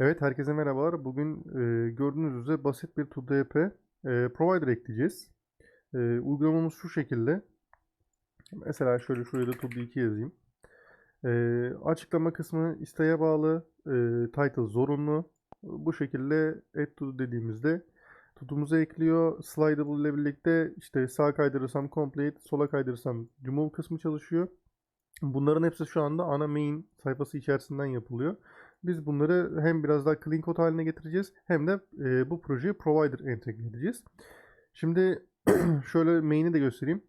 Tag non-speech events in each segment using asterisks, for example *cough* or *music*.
Evet, herkese merhabalar. Bugün e, gördüğünüz üzere basit bir ToDP e, provider ekleyeceğiz. E, uygulamamız şu şekilde. Mesela şöyle şuraya da ToD2 yazayım. E, açıklama kısmı isteğe bağlı, e, title zorunlu. Bu şekilde add to dediğimizde tutumuza ekliyor. Slidable ile birlikte işte sağ kaydırırsam complete, sola kaydırırsam remove kısmı çalışıyor. Bunların hepsi şu anda ana main sayfası içerisinden yapılıyor. Biz bunları hem biraz daha clean code haline getireceğiz hem de e, bu projeyi provider entegre edeceğiz. Şimdi *clears throat* şöyle main'i de göstereyim.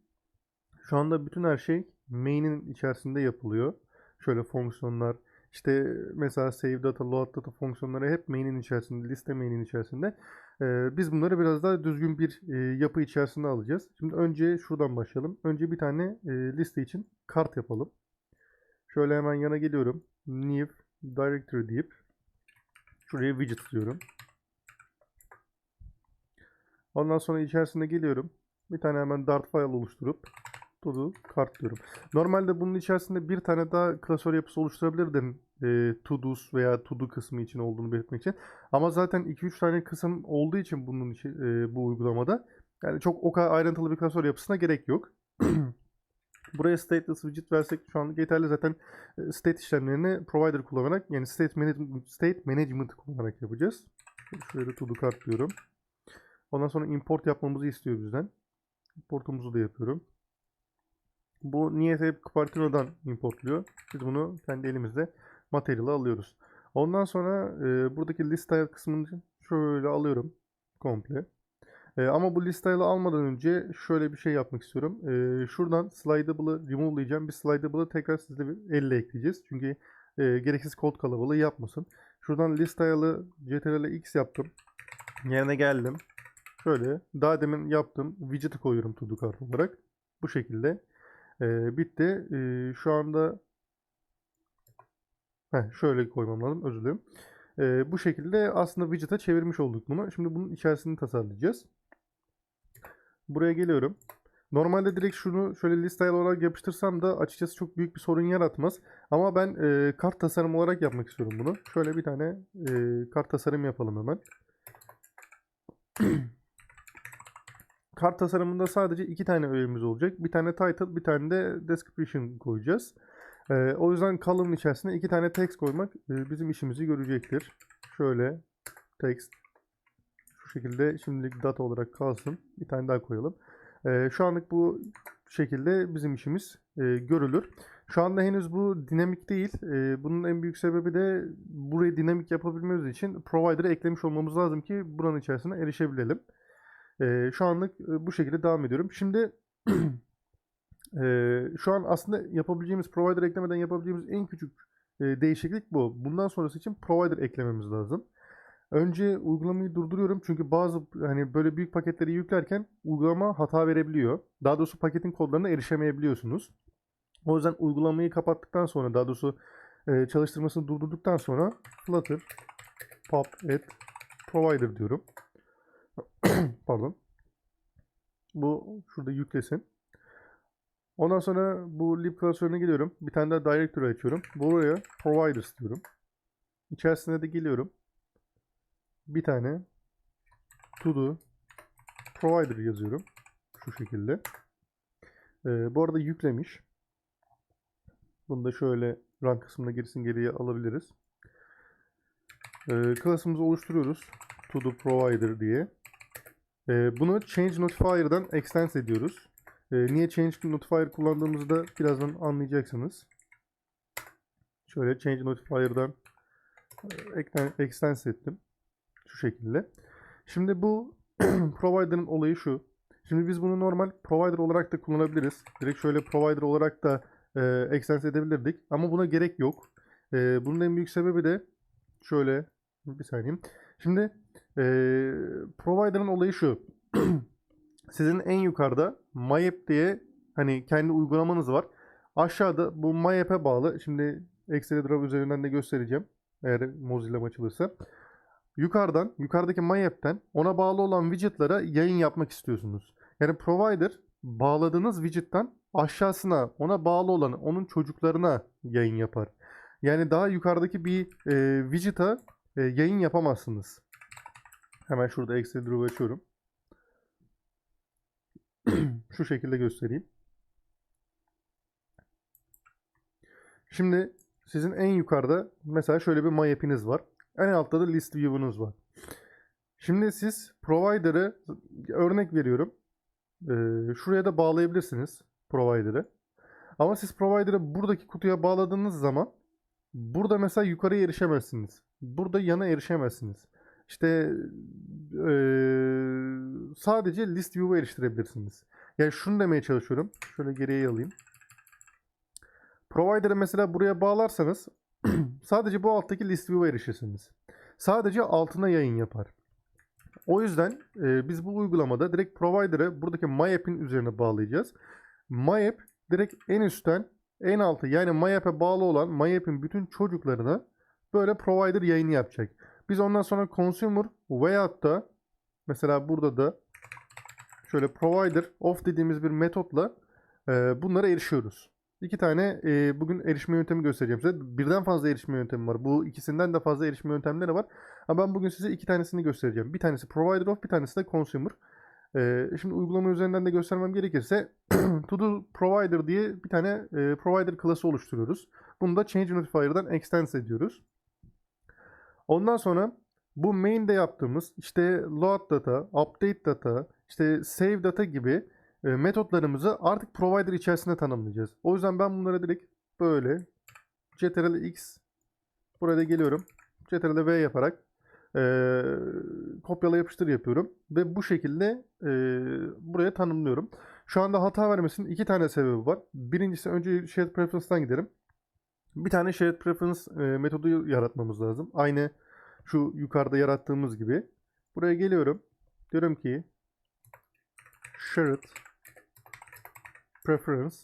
Şu anda bütün her şey main'in içerisinde yapılıyor. Şöyle fonksiyonlar, işte mesela save data, load data fonksiyonları hep main'in içerisinde, liste main'in içerisinde. E, biz bunları biraz daha düzgün bir e, yapı içerisinde alacağız. Şimdi önce şuradan başlayalım. Önce bir tane e, liste için kart yapalım. Şöyle hemen yana geliyorum. New directory deyip şuraya widget diyorum. Ondan sonra içerisine geliyorum. Bir tane hemen dart file oluşturup todo kart diyorum. Normalde bunun içerisinde bir tane daha klasör yapısı oluşturabilirdim. E, todos veya to kısmı için olduğunu belirtmek için. Ama zaten 2-3 tane kısım olduğu için bunun için, e, bu uygulamada yani çok o kadar ayrıntılı bir klasör yapısına gerek yok. *clears throat* Buraya stateless widget versek şu an yeterli zaten e, state işlemlerini provider kullanarak yani state management, state management kullanarak yapacağız. Şöyle to do cart diyorum. Ondan sonra import yapmamızı istiyor bizden. Importumuzu da yapıyorum. Bu niyeyse hep Cupertino'dan importluyor. Biz bunu kendi elimizde materyal'ı alıyoruz. Ondan sonra e, buradaki list style kısmını şöyle alıyorum komple. E, ama bu list style'ı almadan önce şöyle bir şey yapmak istiyorum. E, şuradan slidable'ı remove'layacağım. Bir slidable'ı tekrar sizle bir elle ekleyeceğiz. Çünkü e, gereksiz kod kalabalığı yapmasın. Şuradan list style'ı ctrl x yaptım. Yerine geldim. Şöyle daha demin yaptım. Widget'ı koyuyorum to card olarak. Bu şekilde. E, bitti. E, şu anda Heh, şöyle koymam lazım. Özür dilerim. E, bu şekilde aslında widget'a çevirmiş olduk bunu. Şimdi bunun içerisini tasarlayacağız. Buraya geliyorum. Normalde direkt şunu şöyle listeye olarak yapıştırsam da açıkçası çok büyük bir sorun yaratmaz. Ama ben e, kart tasarım olarak yapmak istiyorum bunu. Şöyle bir tane e, kart tasarım yapalım hemen. *clears throat* kart tasarımında sadece iki tane öğemiz olacak. Bir tane title, bir tane de description koyacağız. E, o yüzden column içerisine iki tane text koymak e, bizim işimizi görecektir. Şöyle text şekilde şimdilik data olarak kalsın. Bir tane daha koyalım. Ee, şu anlık bu şekilde bizim işimiz e, görülür. Şu anda henüz bu dinamik değil. E, bunun en büyük sebebi de burayı dinamik yapabilmemiz için provider'ı eklemiş olmamız lazım ki buranın içerisine erişebilelim. E, şu anlık bu şekilde devam ediyorum. Şimdi *clears throat* şu an aslında yapabileceğimiz provider eklemeden yapabileceğimiz en küçük değişiklik bu. Bundan sonrası için provider eklememiz lazım. Önce uygulamayı durduruyorum çünkü bazı hani böyle büyük paketleri yüklerken uygulama hata verebiliyor. Daha doğrusu paketin kodlarına erişemeyebiliyorsunuz. O yüzden uygulamayı kapattıktan sonra daha doğrusu e, çalıştırmasını durdurduktan sonra flutter pop et provider diyorum. *clears throat* Pardon. Bu şurada yüklesin. Ondan sonra bu lib klasörüne geliyorum. Bir tane daha directory açıyorum. Buraya providers diyorum. İçerisine de geliyorum bir tane to do provider yazıyorum. Şu şekilde. Ee, bu arada yüklemiş. Bunu da şöyle run kısmına gerisin geriye alabiliriz. Ee, klasımızı oluşturuyoruz. To do provider diye. Ee, bunu change notifier'dan extend ediyoruz. Ee, niye change notifier kullandığımızı da birazdan anlayacaksınız. Şöyle change notifier'dan e, extend ettim. Şu şekilde. Şimdi bu *clears throat* provider'ın olayı şu. Şimdi biz bunu normal provider olarak da kullanabiliriz. Direkt şöyle provider olarak da e, extend edebilirdik. Ama buna gerek yok. E, bunun en büyük sebebi de şöyle bir saniye. Şimdi e, provider'ın olayı şu. *clears throat* Sizin en yukarıda MyApp diye hani kendi uygulamanız var. Aşağıda bu MyApp'e bağlı. Şimdi Excel üzerinden de göstereceğim. Eğer Mozilla açılırsa yukarıdan, yukarıdaki MyApp'ten ona bağlı olan widget'lara yayın yapmak istiyorsunuz. Yani provider bağladığınız widget'ten aşağısına ona bağlı olan onun çocuklarına yayın yapar. Yani daha yukarıdaki bir e, widget'a e, yayın yapamazsınız. Hemen şurada Excel Draw açıyorum. *clears throat* Şu şekilde göstereyim. Şimdi sizin en yukarıda mesela şöyle bir my app'iniz var. En altta da list view'unuz var. Şimdi siz provider'ı örnek veriyorum. Ee, şuraya da bağlayabilirsiniz provider'ı. Ama siz provider'ı buradaki kutuya bağladığınız zaman burada mesela yukarıya erişemezsiniz. Burada yana erişemezsiniz. İşte eee, sadece list view'a eriştirebilirsiniz. Yani şunu demeye çalışıyorum. Şöyle geriye alayım. Provider'ı mesela buraya bağlarsanız *clears throat* sadece bu alttaki list view'a erişirsiniz. Sadece altına yayın yapar. O yüzden e, biz bu uygulamada direkt provider'ı buradaki My App'in üzerine bağlayacağız. My App direkt en üstten en altı yani My App'e bağlı olan My App'in bütün çocuklarına böyle provider yayını yapacak. Biz ondan sonra consumer veyahut da mesela burada da şöyle provider of dediğimiz bir metotla e, bunlara erişiyoruz. İki tane e, bugün erişme yöntemi göstereceğim size. Birden fazla erişme yöntemi var. Bu ikisinden de fazla erişme yöntemleri var. Ama ben bugün size iki tanesini göstereceğim. Bir tanesi provider of, bir tanesi de consumer. E, şimdi uygulama üzerinden de göstermem gerekirse *clears throat* to do provider diye bir tane e, provider klası oluşturuyoruz. Bunu da change notifier'dan extend ediyoruz. Ondan sonra bu main'de yaptığımız işte load data, update data, işte save data gibi metotlarımızı artık provider içerisinde tanımlayacağız. O yüzden ben bunlara direkt böyle ctrl x buraya geliyorum. ctrl v yaparak e, kopyala yapıştır yapıyorum ve bu şekilde e, buraya tanımlıyorum. Şu anda hata vermesinin iki tane sebebi var. Birincisi önce shared preference'dan giderim. Bir tane shared preference e, metodu yaratmamız lazım. Aynı şu yukarıda yarattığımız gibi. Buraya geliyorum. Diyorum ki shared preference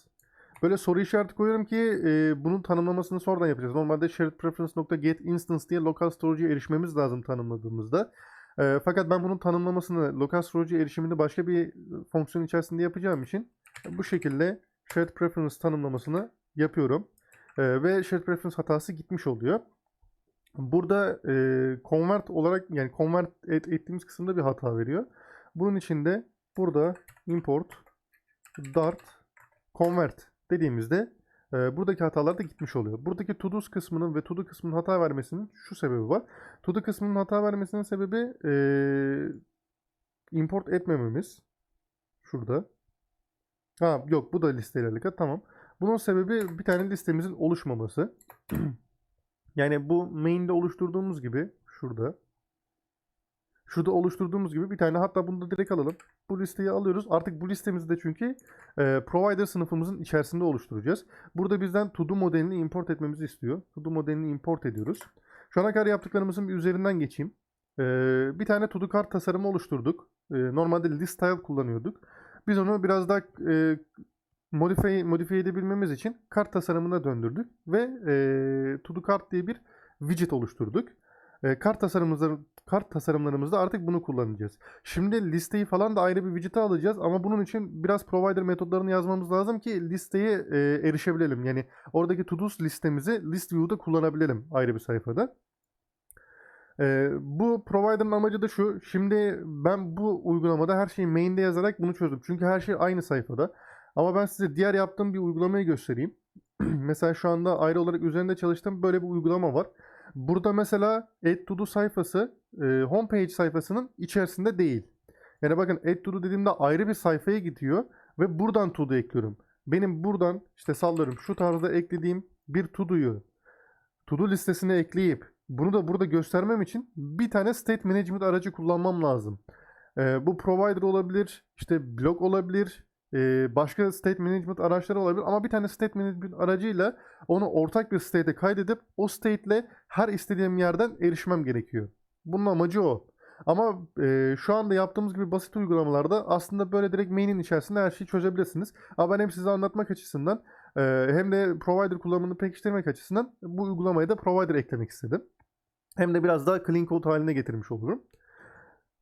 Böyle soru işareti koyuyorum ki e, bunun tanımlamasını sonradan yapacağız. Normalde shared preference.get instance diye local storage'e erişmemiz lazım tanımladığımızda. E, fakat ben bunun tanımlamasını local storage'e erişimini başka bir fonksiyon içerisinde yapacağım için bu şekilde shared preference tanımlamasını yapıyorum. E, ve shared preference hatası gitmiş oluyor. Burada e, convert olarak yani convert et, ettiğimiz kısımda bir hata veriyor. Bunun için de burada import dart convert dediğimizde e, buradaki hatalar da gitmiş oluyor. Buradaki to kısmının ve to do kısmının hata vermesinin şu sebebi var. To kısmının hata vermesinin sebebi e, import etmememiz. Şurada. Ha yok bu da listeyle alakalı. Tamam. Bunun sebebi bir tane listemizin oluşmaması. *clears throat* yani bu main'de oluşturduğumuz gibi şurada şurada oluşturduğumuz gibi bir tane hatta bunu da direkt alalım. Bu listeyi alıyoruz. Artık bu listemizi de çünkü e, provider sınıfımızın içerisinde oluşturacağız. Burada bizden to do modelini import etmemizi istiyor. To do modelini import ediyoruz. Şu ana kadar yaptıklarımızın bir üzerinden geçeyim. E, bir tane to do kart tasarımı oluşturduk. E, normalde list style kullanıyorduk. Biz onu biraz daha e, modifiye, modifiye edebilmemiz için kart tasarımına döndürdük ve e, to do kart diye bir widget oluşturduk. E, kart tasarımımızda kart tasarımlarımızda artık bunu kullanacağız. Şimdi listeyi falan da ayrı bir widget'e alacağız ama bunun için biraz provider metodlarını yazmamız lazım ki listeye e, erişebilelim. Yani oradaki to-do's listemizi list view'da kullanabilelim ayrı bir sayfada. E, bu provider'ın amacı da şu. Şimdi ben bu uygulamada her şeyi main'de yazarak bunu çözdüm. Çünkü her şey aynı sayfada. Ama ben size diğer yaptığım bir uygulamayı göstereyim. *clears throat* Mesela şu anda ayrı olarak üzerinde çalıştığım böyle bir uygulama var. Burada mesela Add to Do sayfası e, homepage sayfasının içerisinde değil. Yani bakın Add to Do dediğimde ayrı bir sayfaya gidiyor ve buradan to do ekliyorum. Benim buradan işte sallıyorum şu tarzda eklediğim bir to do'yu to do listesine ekleyip bunu da burada göstermem için bir tane state management aracı kullanmam lazım. E, bu provider olabilir, işte blog olabilir, e, başka state management araçları olabilir ama bir tane state management aracıyla onu ortak bir state'e kaydedip o state'le her istediğim yerden erişmem gerekiyor. Bunun amacı o. Ama e, şu anda yaptığımız gibi basit uygulamalarda aslında böyle direkt main'in içerisinde her şeyi çözebilirsiniz. Ama ben hem size anlatmak açısından e, hem de provider kullanımını pekiştirmek açısından bu uygulamaya da provider eklemek istedim. Hem de biraz daha clean code haline getirmiş olurum.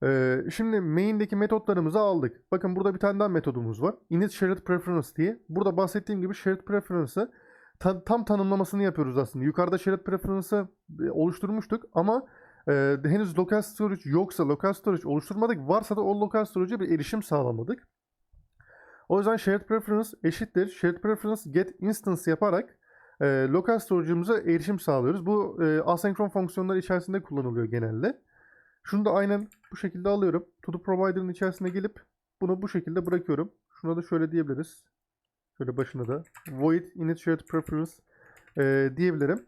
Ee, şimdi main'deki metotlarımızı aldık. Bakın burada bir tane daha metodumuz var. Init shared preference diye. Burada bahsettiğim gibi shared preference'ı ta- tam tanımlamasını yapıyoruz aslında. Yukarıda shared preference'ı e, oluşturmuştuk ama Ee, henüz local storage yoksa local storage oluşturmadık. Varsa da o local storage'e bir erişim sağlamadık. O yüzden shared preference eşittir. Shared preference get instance yaparak e, local storage'ımıza erişim sağlıyoruz. Bu e, asenkron fonksiyonlar içerisinde kullanılıyor genelde. Şunu da aynen bu şekilde alıyorum. To the provider'ın içerisine gelip bunu bu şekilde bırakıyorum. Şuna da şöyle diyebiliriz. Şöyle başına da void init shared preference e, diyebilirim.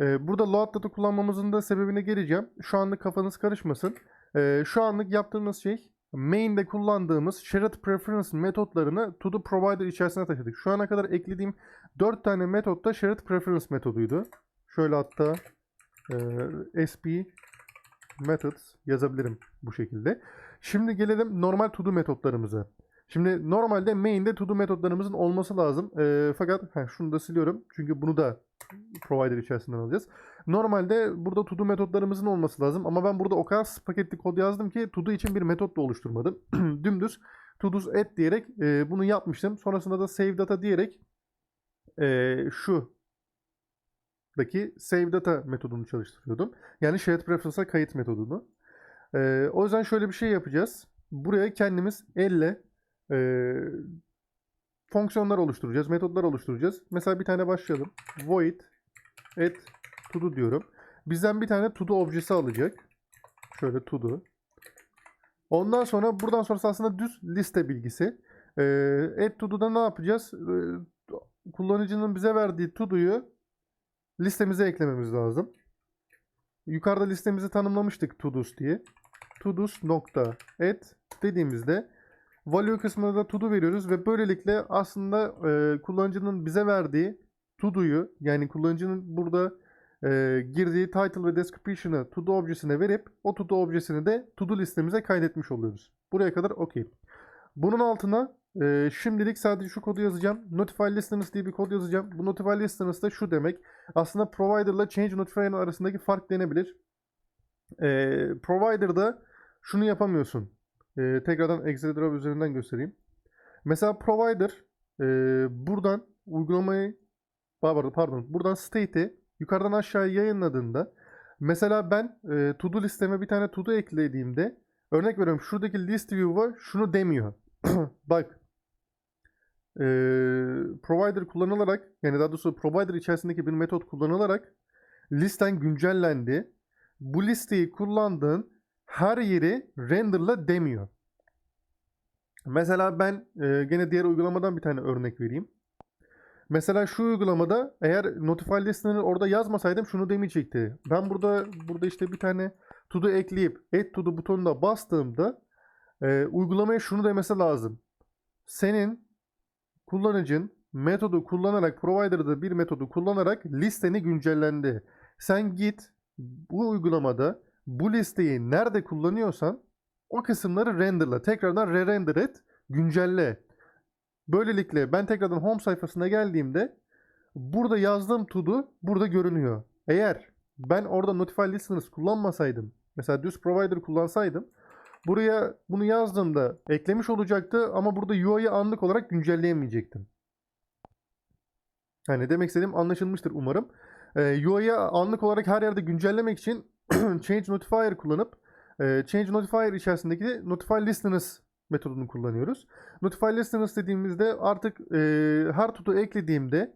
E, burada load data kullanmamızın da sebebine geleceğim. Şu anlık kafanız karışmasın. E, şu anlık yaptığımız şey main'de kullandığımız shared preference metotlarını to the provider içerisine taşıdık. Şu ana kadar eklediğim 4 tane metot da shared preference metoduydu. Şöyle hatta e, sp methods yazabilirim bu şekilde. Şimdi gelelim normal to do metotlarımıza. Şimdi normalde main'de to do metotlarımızın olması lazım. Ee, fakat heh, şunu da siliyorum. Çünkü bunu da provider içerisinden alacağız. Normalde burada to do metotlarımızın olması lazım. Ama ben burada o kadar paketli kod yazdım ki to do için bir metot da oluşturmadım. *clears throat* Dümdüz to do's add diyerek e, bunu yapmıştım. Sonrasında da save data diyerek e, şu daki save data metodunu çalıştırıyordum. Yani shared preference'a kayıt metodunu. E, o yüzden şöyle bir şey yapacağız. Buraya kendimiz elle e, fonksiyonlar oluşturacağız, metodlar oluşturacağız. Mesela bir tane başlayalım. Void add to diyorum. Bizden bir tane to objesi alacak. Şöyle to. Ondan sonra buradan sonrası aslında düz liste bilgisi. E, add to do'da ne yapacağız? E, kullanıcının bize verdiği to do'yu listemize eklememiz lazım. Yukarıda listemizi tanımlamıştık to do's diye. to do's nokta add dediğimizde value kısmına da to do veriyoruz ve böylelikle aslında e, kullanıcının bize verdiği to do'yu yani kullanıcının burada e, girdiği title ve description'ı to do objesine verip o to do objesini de to do listemize kaydetmiş oluyoruz. Buraya kadar okey. Bunun altına e, şimdilik sadece şu kodu yazacağım. Notify listeners diye bir kod yazacağım. Bu notify listeners da şu demek. Aslında provider ile change notifier'ın arasındaki fark denebilir. E, provider'da şunu yapamıyorsun. E, tekrardan Excel üzerinden göstereyim. Mesela provider e, buradan uygulamayı pardon, pardon buradan state'i yukarıdan aşağıya yayınladığında mesela ben e, to do listeme bir tane to do eklediğimde örnek veriyorum şuradaki list view'a şunu demiyor. *clears throat* Bak e, provider kullanılarak yani daha doğrusu provider içerisindeki bir metot kullanılarak listen güncellendi. Bu listeyi kullandığın her yeri renderla demiyor. Mesela ben e, gene diğer uygulamadan bir tane örnek vereyim. Mesela şu uygulamada eğer notify listener'ı orada yazmasaydım şunu demeyecekti. Ben burada burada işte bir tane to do ekleyip add to do butonuna bastığımda e, uygulamaya şunu demesi lazım. Senin kullanıcın metodu kullanarak provider'da bir metodu kullanarak listeni güncellendi. Sen git bu uygulamada bu listeyi nerede kullanıyorsan o kısımları renderla. Tekrardan re-render et, güncelle. Böylelikle ben tekrardan home sayfasına geldiğimde burada yazdığım to burada görünüyor. Eğer ben orada notify listeners kullanmasaydım, mesela düz provider kullansaydım buraya bunu yazdığımda eklemiş olacaktı ama burada UI'yi anlık olarak güncelleyemeyecektim. Yani demek istediğim anlaşılmıştır umarım. Ee, UI'yi anlık olarak her yerde güncellemek için *clears throat* change notifier kullanıp e, change notifier içerisindeki notify listeners metodunu kullanıyoruz. Notify listeners dediğimizde artık e, her tutu eklediğimde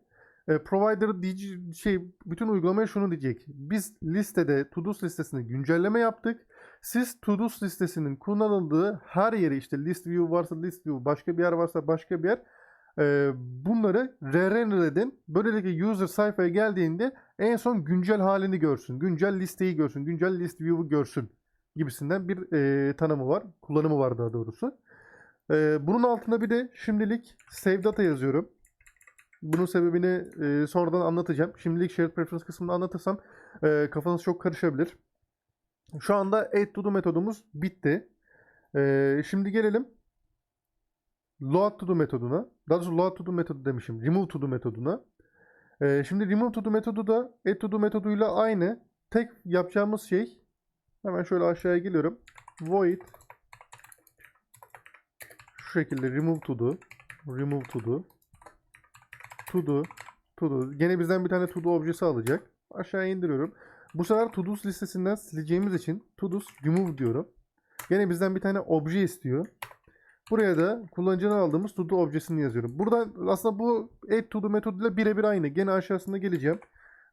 e, provider diye, şey bütün uygulamaya şunu diyecek. Biz listede to-dos listesini güncelleme yaptık. Siz to-dos listesinin kullanıldığı her yeri işte list view varsa list view, başka bir yer varsa başka bir yer e, bunları re-render edin. Böylelikle user sayfaya geldiğinde en son güncel halini görsün. Güncel listeyi görsün. Güncel list view'u görsün gibisinden bir e, tanımı var. Kullanımı var daha doğrusu. E, bunun altında bir de şimdilik save data yazıyorum. Bunun sebebini e, sonradan anlatacağım. Şimdilik shared preference kısmını anlatırsam e, kafanız çok karışabilir. Şu anda add to do metodumuz bitti. E, şimdi gelelim load to do metoduna. Daha doğrusu load to do metodu demişim. Remove to do metoduna. E, şimdi remove to do metodu da add to do metoduyla aynı. Tek yapacağımız şey hemen şöyle aşağıya geliyorum. Void şu şekilde remove to do remove to do to do to do. Gene bizden bir tane to do objesi alacak. Aşağıya indiriyorum. Bu sefer to-dos listesinden sileceğimiz için to-dos remove diyorum. Gene bizden bir tane obje istiyor. Buraya da kullanıcıdan aldığımız to-do objesini yazıyorum. Buradan aslında bu add to-do metoduyla birebir aynı. Gene aşağısında geleceğim.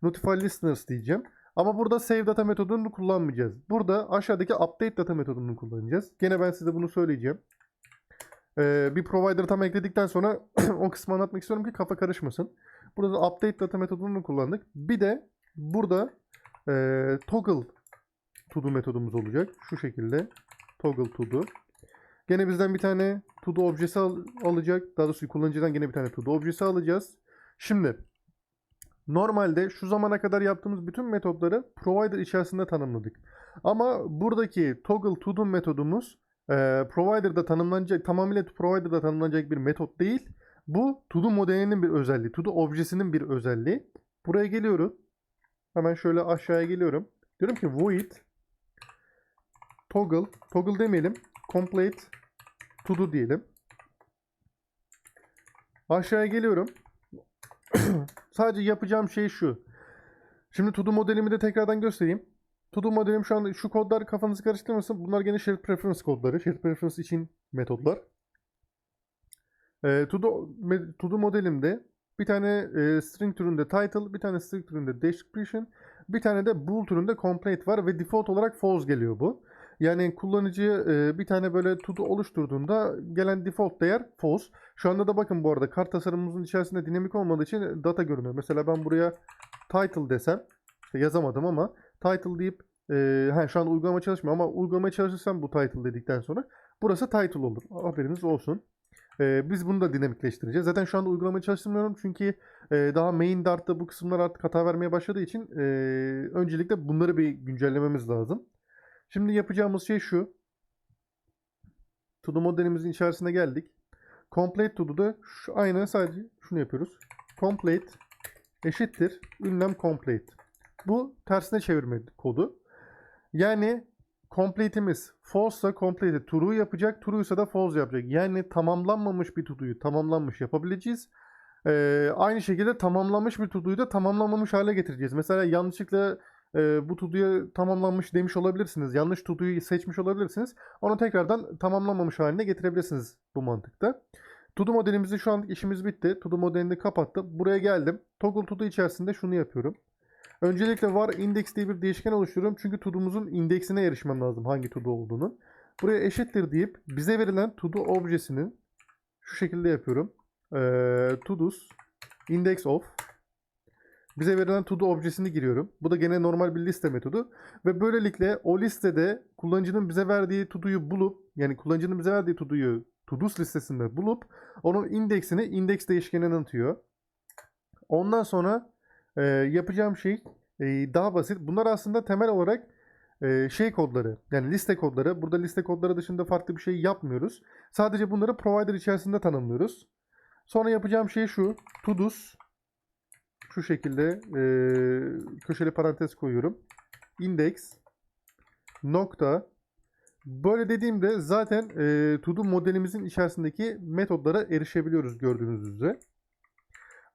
Notify listeners diyeceğim. Ama burada save data metodunu kullanmayacağız. Burada aşağıdaki update data metodunu kullanacağız. Gene ben size bunu söyleyeceğim. Ee, bir provider tam ekledikten sonra *clears throat* o kısmı anlatmak istiyorum ki kafa karışmasın. Burada da update data metodunu kullandık. Bir de burada e, toggle to do metodumuz olacak. Şu şekilde toggle to do. Gene bizden bir tane to do objesi al- alacak. Daha doğrusu kullanıcıdan gene bir tane to do objesi alacağız. Şimdi normalde şu zamana kadar yaptığımız bütün metodları provider içerisinde tanımladık. Ama buradaki toggle to do metodumuz e, provider'da tanımlanacak, tamamıyla provider'da tanımlanacak bir metot değil. Bu to do modelinin bir özelliği, to do objesinin bir özelliği. Buraya geliyorum. Hemen şöyle aşağıya geliyorum. Diyorum ki void toggle, toggle demeyelim, complete to do diyelim. Aşağıya geliyorum. *clears throat* Sadece yapacağım şey şu. Şimdi to do modelimi de tekrardan göstereyim. To do modelim şu anda şu kodlar kafanızı karıştırmasın. Bunlar gene shared preference kodları. Shared preference için metodlar. Ee, to, do, to do modelimde bir tane e, string türünde title, bir tane string türünde description, bir tane de bool türünde complete var ve default olarak false geliyor bu. Yani kullanıcı e, bir tane böyle do oluşturduğunda gelen default değer false. Şu anda da bakın bu arada kart tasarımımızın içerisinde dinamik olmadığı için data görünüyor. Mesela ben buraya title desem, işte yazamadım ama title deyip e, ha, şu an uygulama çalışmıyor ama uygulamaya çalışırsam bu title dedikten sonra burası title olur. Haberiniz olsun. E, biz bunu da dinamikleştireceğiz. Zaten şu anda uygulamayı çalıştırmıyorum çünkü e, daha main dart'ta bu kısımlar artık hata vermeye başladığı için e, öncelikle bunları bir güncellememiz lazım. Şimdi yapacağımız şey şu. To do modelimizin içerisine geldik. Complete to do'da şu aynı sadece şunu yapıyoruz. Complete eşittir ünlem complete. Bu tersine çevirme kodu. Yani complete'imiz false'sa complete'i true yapacak, true'ysa da false yapacak. Yani tamamlanmamış bir to'do'yu tamamlanmış yapabileceğiz. Ee, aynı şekilde tamamlanmış bir to'do'yu da tamamlanmamış hale getireceğiz. Mesela yanlışlıkla e, bu to'do'ya tamamlanmış demiş olabilirsiniz. Yanlış to'do'yu seçmiş olabilirsiniz. Onu tekrardan tamamlanmamış haline getirebilirsiniz bu mantıkta. To-do modelimizde şu an işimiz bitti. To-do modelini kapattım. Buraya geldim. Toggle to-do içerisinde şunu yapıyorum. Öncelikle var index diye bir değişken oluşturuyorum. Çünkü to'do'muzun indeksine erişmem lazım hangi to-do olduğunu. Buraya eşittir deyip bize verilen to-do objesinin şu şekilde yapıyorum. Ee, to-dos index of bize verilen to-do objesini giriyorum. Bu da gene normal bir liste metodu. Ve böylelikle o listede kullanıcının bize verdiği to-do'yu bulup yani kullanıcının bize verdiği to-do'yu to-dos listesinde bulup onun indeksini index değişkenine atıyor. Ondan sonra e, yapacağım şey e, daha basit. Bunlar aslında temel olarak e, şey kodları yani liste kodları. Burada liste kodları dışında farklı bir şey yapmıyoruz. Sadece bunları provider içerisinde tanımlıyoruz. Sonra yapacağım şey şu. To-dos şu şekilde e, köşeli parantez koyuyorum. Index nokta Böyle dediğimde zaten e, to-do modelimizin içerisindeki metodlara erişebiliyoruz gördüğünüz üzere.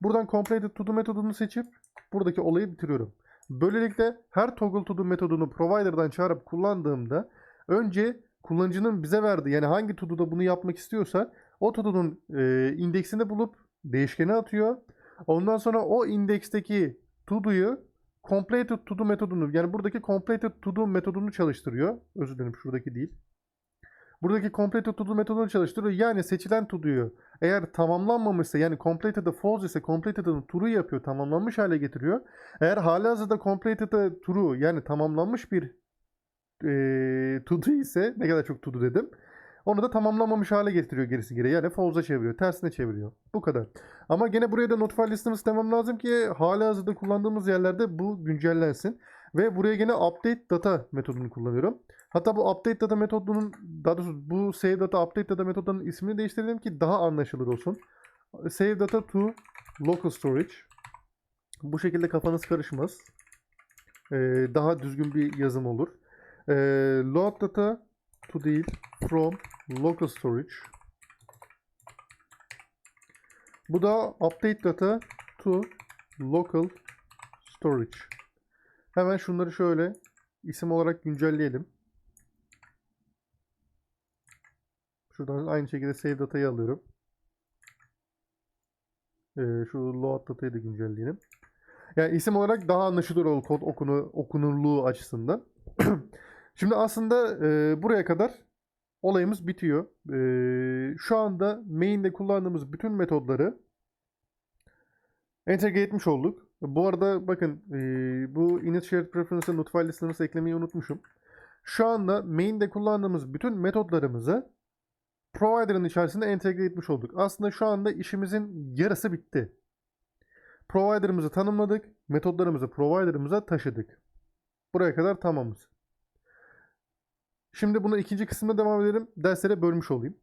Buradan completed to do metodunu seçip buradaki olayı bitiriyorum. Böylelikle her toggle to do metodunu provider'dan çağırıp kullandığımda önce kullanıcının bize verdiği yani hangi to do'da bunu yapmak istiyorsa o to do'nun e, indeksini bulup değişkene atıyor. Ondan sonra o indeksteki to do'yu completed to do metodunu yani buradaki completed to do metodunu çalıştırıyor. Özür dilerim şuradaki değil. Buradaki completed to do metodunu çalıştırıyor. Yani seçilen to do'yu eğer tamamlanmamışsa yani completed'ı false ise completed'ını true yapıyor. Tamamlanmış hale getiriyor. Eğer halihazırda completed'ı true yani tamamlanmış bir e, to do ise ne kadar çok to do dedim. Onu da tamamlanmamış hale getiriyor gerisi geri. Yani false'a çeviriyor. Tersine çeviriyor. Bu kadar. Ama gene buraya da notify listemiz demem lazım ki hala hazırda kullandığımız yerlerde bu güncellensin. Ve buraya gene update data metodunu kullanıyorum. Hatta bu update data metodunun daha doğrusu bu save data update data metodunun ismini değiştirelim ki daha anlaşılır olsun. Save data to local storage. Bu şekilde kafanız karışmaz. Ee, daha düzgün bir yazım olur. Ee, load data to değil from local storage. Bu da update data to local storage. Hemen şunları şöyle isim olarak güncelleyelim. Şuradan aynı şekilde save datayı alıyorum. Ee, şu load datayı da güncelleyelim. Yani isim olarak daha anlaşılır olur kod okunu, okunurluğu açısından. *clears throat* Şimdi aslında e, buraya kadar olayımız bitiyor. E, şu anda main'de kullandığımız bütün metodları entegre etmiş olduk. Bu arada bakın bu init shared preference'a notify listeners eklemeyi unutmuşum. Şu anda main'de kullandığımız bütün metodlarımızı provider'ın içerisinde entegre etmiş olduk. Aslında şu anda işimizin yarısı bitti. Provider'ımızı tanımladık. Metodlarımızı provider'ımıza taşıdık. Buraya kadar tamamız. Şimdi bunu ikinci kısımda devam edelim. Derslere bölmüş olayım.